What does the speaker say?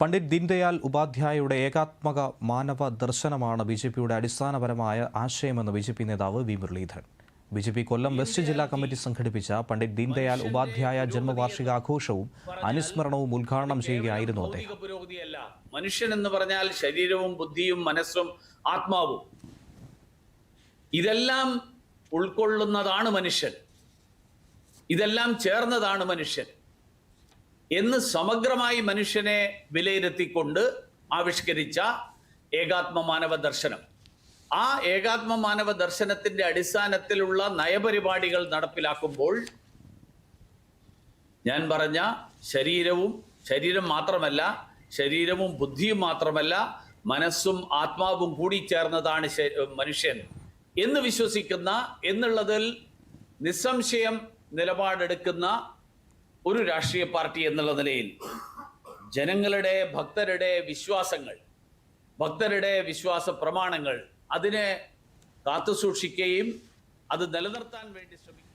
പണ്ഡിറ്റ് ദീൻദയാൽ ഉപാധ്യായയുടെ ഏകാത്മക മാനവ ദർശനമാണ് B J പിയുടെ അടിസ്ഥാനപരമായ ആശയമെന്ന് ബി ജെ പി നേതാവ് V Muraleedharan. B J P Kollam west ജില്ലാ കമ്മിറ്റി സംഘടിപ്പിച്ച പണ്ഡിറ്റ് ദീൻദയാൽ ഉപാധ്യായ ജന്മവാർഷികാഘോഷവും അനുസ്മരണവും ഉദ്ഘാടനം ചെയ്യുകയായിരുന്നു അദ്ദേഹം. മനുഷ്യൻ എന്ന് പറഞ്ഞാൽ ശരീരവും ബുദ്ധിയും മനസ്സും ആത്മാവും. ഇതെല്ലാം ഉൾക്കൊള്ളുന്നതാണ് മനുഷ്യൻ. ഇതെല്ലാം ചേർന്നതാണ് മനുഷ്യൻ. എന്ന് സമഗ്രമായി മനുഷ്യനെ വിലയിരുത്തിക്കൊണ്ട് ആവിഷ്കരിച്ച ഏകാത്മ മാനവ ദർശനം. ആ ഏകാത്മ മാനവ ദർശനത്തിന്റെ അടിസ്ഥാനത്തിലുള്ള നയപരിപാടികൾ നടപ്പിലാക്കുമ്പോൾ ഞാൻ പറഞ്ഞ ശരീരവും ശരീരം മാത്രമല്ല ശരീരവും ബുദ്ധിയും മാത്രമല്ല മനസ്സും ആത്മാവും കൂടി ചേർന്നതാണ് മനുഷ്യൻ എന്ന് വിശ്വസിക്കുന്ന എന്നുള്ളതിൽ നിസ്സംശയം നിലപാടെടുക്കുന്ന ഒരു രാഷ്ട്രീയ പാർട്ടി എന്നുള്ള നിലയിൽ ജനങ്ങളുടെ ഭക്തരുടെ വിശ്വാസങ്ങൾ ഭക്തരുടെ വിശ്വാസ പ്രമാണങ്ങൾ അതിനെ കാത്തുസൂക്ഷിക്കുകയും അത് നിലനിർത്താൻ വേണ്ടി ശ്രമിക്കും